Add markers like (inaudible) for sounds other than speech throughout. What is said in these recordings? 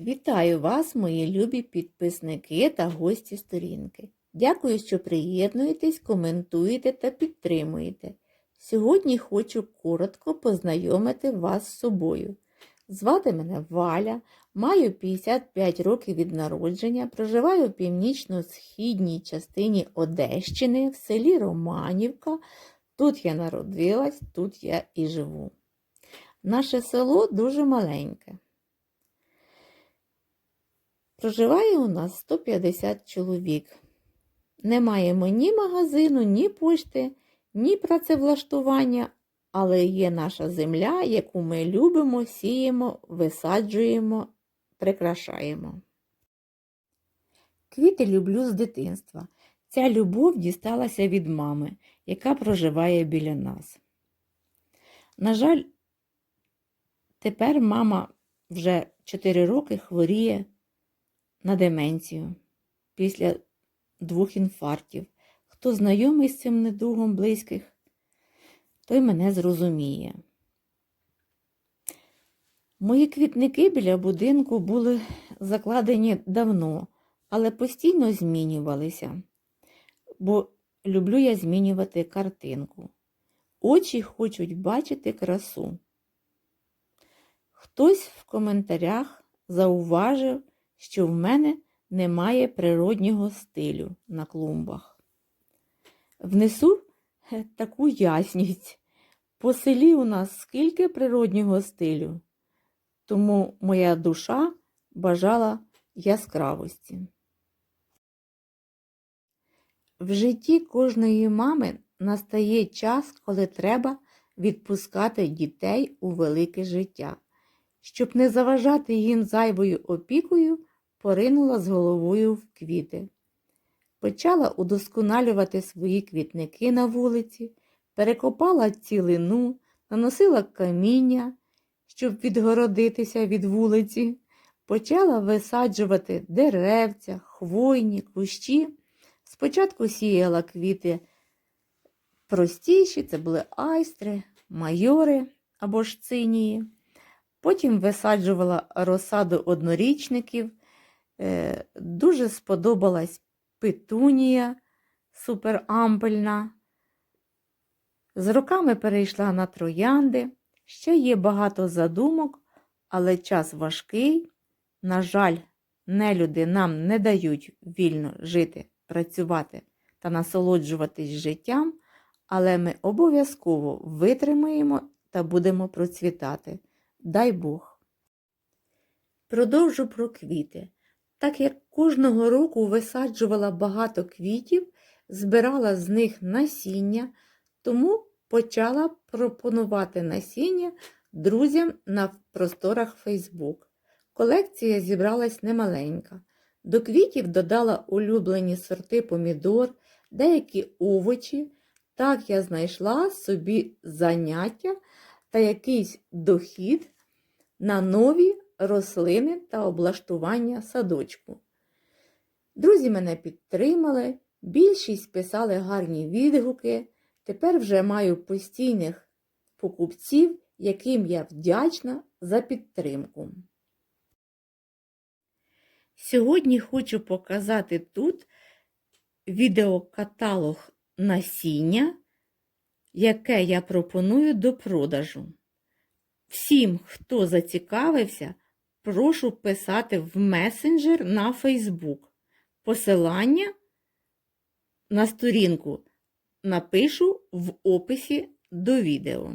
Вітаю вас, мої любі підписники та гості сторінки. Дякую, що приєднуєтесь, коментуєте та підтримуєте. Сьогодні хочу коротко познайомити вас з собою. Звати мене Валя, маю 55 років від народження, проживаю в північно-східній частині Одещини в селі Романівка. Тут я народилась, тут я і живу. Наше село дуже маленьке. Проживає у нас 150 чоловік. Не маємо ні магазину, ні пошти, ні працевлаштування, але є наша земля, яку ми любимо, сіємо, висаджуємо, прикрашаємо. Квіти люблю з дитинства. Ця любов дісталася від мами, яка проживає біля нас. На жаль, тепер мама вже 4 роки хворіє на деменцію після двох інфарктів. Хто знайомий з цим недугом близьких, той мене зрозуміє. Мої квітники біля будинку були закладені давно, але постійно змінювалися, бо люблю я змінювати картинку. Очі хочуть бачити красу. Хтось в коментарях зауважив, що в мене немає природнього стилю на клумбах. Внесу е, таку ясність. По селі у нас скільки природнього стилю, тому моя душа бажала яскравості. В житті кожної мами настає час, коли треба відпускати дітей у велике життя. Щоб не заважати їм зайвою опікою, поринула з головою в квіти. Почала удосконалювати свої квітники на вулиці, перекопала цілину, наносила каміння, щоб відгородитися від вулиці, почала висаджувати деревця, хвойні, кущі. Спочатку сіяла квіти простіші, це були айстри, майори або ж цинії. Потім висаджувала розсаду однорічників. Е, дуже сподобалась петунія суперампельна. З роками перейшла на троянди. Ще є багато задумок, але час важкий. На жаль, нелюди нам не дають вільно жити, працювати та насолоджуватись життям, але ми обов'язково витримаємо та будемо процвітати. Дай Бог. Продовжу про квіти. Так як кожного року висаджувала багато квітів, збирала з них насіння, тому почала пропонувати насіння друзям на просторах Фейсбук. Колекція зібралась немаленька. До квітів додала улюблені сорти помідор, деякі овочі. Так я знайшла собі заняття та якийсь дохід на нові рослини та облаштування садочку. Друзі мене підтримали, більшість писали гарні відгуки. Тепер вже маю постійних покупців, яким я вдячна за підтримку. Сьогодні хочу показати тут відеокаталог насіння, яке я пропоную до продажу. Всім, хто зацікавився, прошу писати в месенджер на Фейсбук. Посилання на сторінку напишу в описі до відео.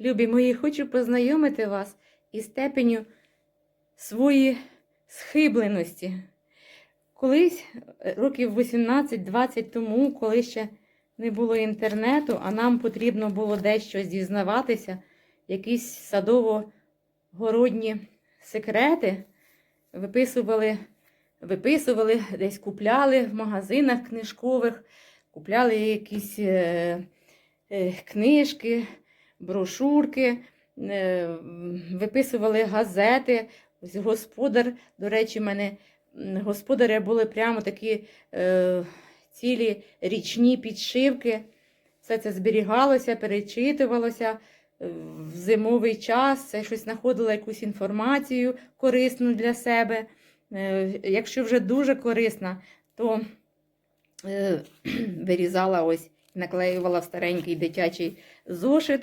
Любі мої, хочу познайомити вас із степеню своєї схибленості. Колись, е, років 18-20 тому, коли ще не було інтернету, а нам потрібно було дещо дізнаватися, якісь садово-городні секрети, виписували, виписували, десь купляли в магазинах книжкових, купляли якісь е, е, книжки, брошурки, е, виписували газети. Ось господар, до речі, в мене господаря були прямо такі е, цілі річні підшивки. Все це зберігалося, перечитувалося е, в зимовий час. Це щось знаходило якусь інформацію корисну для себе. Е, Якщо вже дуже корисна, то (clears throat) вирізала ось, наклеювала старенький дитячий зошит.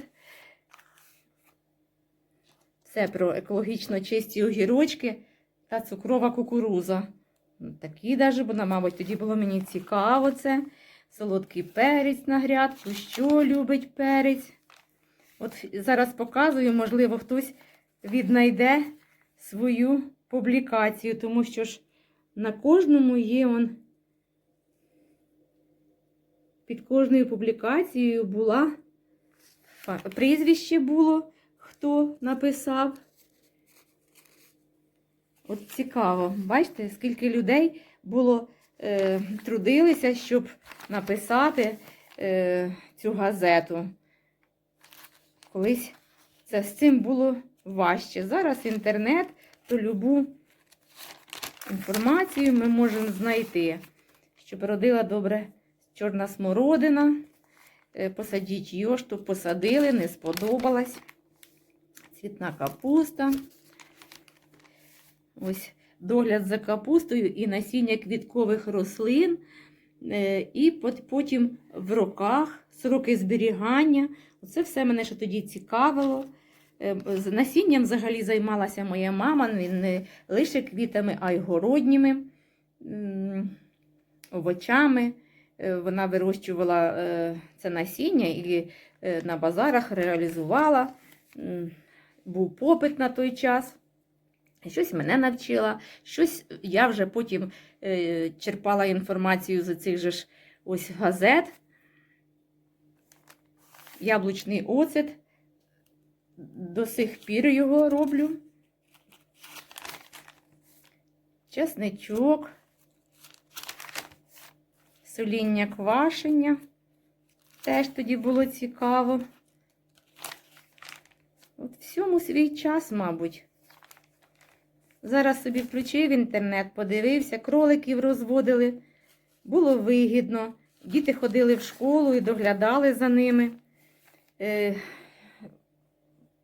Це про екологічно чисті огірочки та цукрова кукуруза. Ну, Такі даже, бо, мабуть, тоді було мені цікаво це. Солодкий перець на грядку, що любить перець. От зараз показую, можливо, хтось віднайде свою публікацію, тому що ж на кожному є он. Під кожною публікацією була прізвище було, хто написав. От цікаво, бачите, скільки людей було е, трудилися, щоб написати е, цю газету. Колись це з цим було важче. Зараз інтернет, то любу інформацію ми можемо знайти. Щоб родила добре чорна смородина. Е, Посадіть йошту, посадили, не сподобалась. Цвітна капуста. Ось догляд за капустою і насіння квіткових рослин. Е, І потім в роках сроки зберігання. Оце все мене ще тоді цікавило. Е, з Насінням взагалі займалася моя мама, не лише квітами, а й городніми овочами. Е, Вона вирощувала це насіння і на базарах реалізувала. Був попит на той час. Щось мене навчила, щось я вже потім е, черпала інформацію з цих же ж ось газет. Яблучний оцет. До сих пір його роблю. Чесничок. Соління квашення. Теж тоді було цікаво. Всьому свій час, мабуть. Зараз собі включив інтернет, подивився, кроликів розводили. Було вигідно. Діти ходили в школу і доглядали за ними. Е,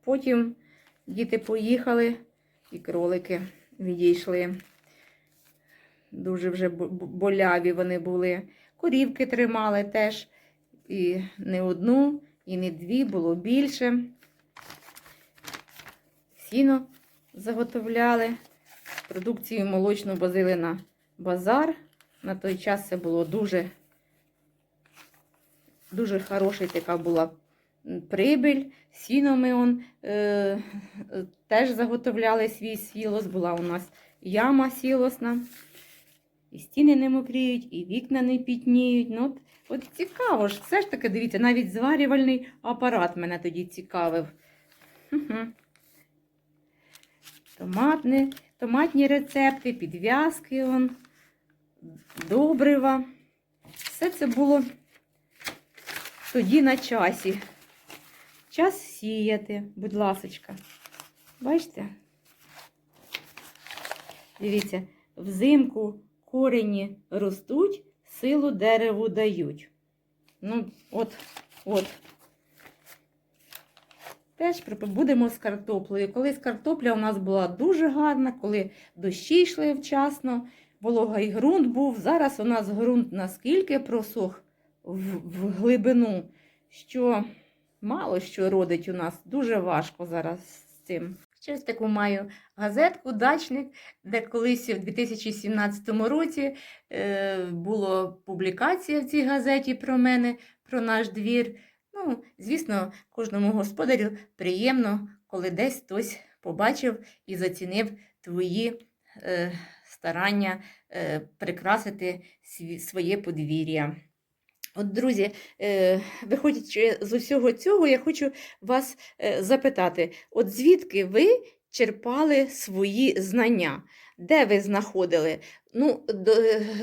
Потім діти поїхали, і кролики відійшли. Дуже вже бо- бо- боляві вони були. Корівки тримали теж. І не одну, і не дві, було більше. Сіно заготовляли. Продукцію молочну возили на базар. На той час це було дуже, дуже хороша така була прибиль. Сіно ми он, е, теж заготовляли свій сілос. Була у нас яма сілосна. І стіни не мокріють, і вікна не пітніють. Ну, от, от цікаво ж, все ж таки, дивіться, навіть зварювальний апарат мене тоді цікавив. Угу. Томатні, томатні рецепти, підв'язки, добрива. Все це було тоді на часі. Час сіяти, будь ласочка. Бачите? Дивіться, взимку корені ростуть, силу дереву дають. Ну, от, от. Теж будемо з картоплею. Колись картопля у нас була дуже гарна, коли дощі йшли вчасно, вологий ґрунт був. Зараз у нас ґрунт наскільки просох в, в глибину, що мало що родить у нас. Дуже важко зараз з цим. Щось таку маю газетку Дачник, де колись в 2017 році е, була публікація в цій газеті про мене, про наш двір. Ну, звісно, кожному господарю приємно, коли десь хтось побачив і зацінив твої е, старання е, прикрасити своє подвір'я. От, друзі, е, виходячи з усього цього, я хочу вас е, запитати: от звідки ви черпали свої знання? Де ви знаходили? Ну, до,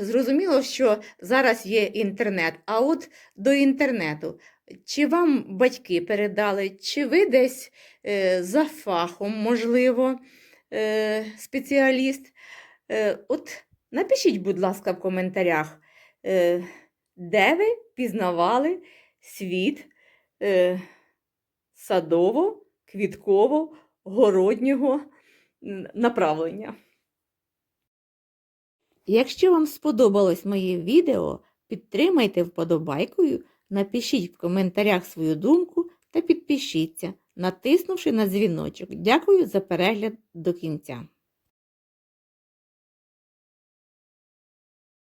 зрозуміло, що зараз є інтернет, а от до інтернету. Чи вам батьки передали, чи ви десь е, за фахом, можливо, е, спеціаліст? Е, от напишіть, будь ласка, в коментарях, е, де ви пізнавали світ е, садово, квітково, городнього направлення. Якщо вам сподобалось моє відео, підтримайте вподобайкою, напишіть в коментарях свою думку та підпишіться, натиснувши на дзвіночок. Дякую за перегляд до кінця.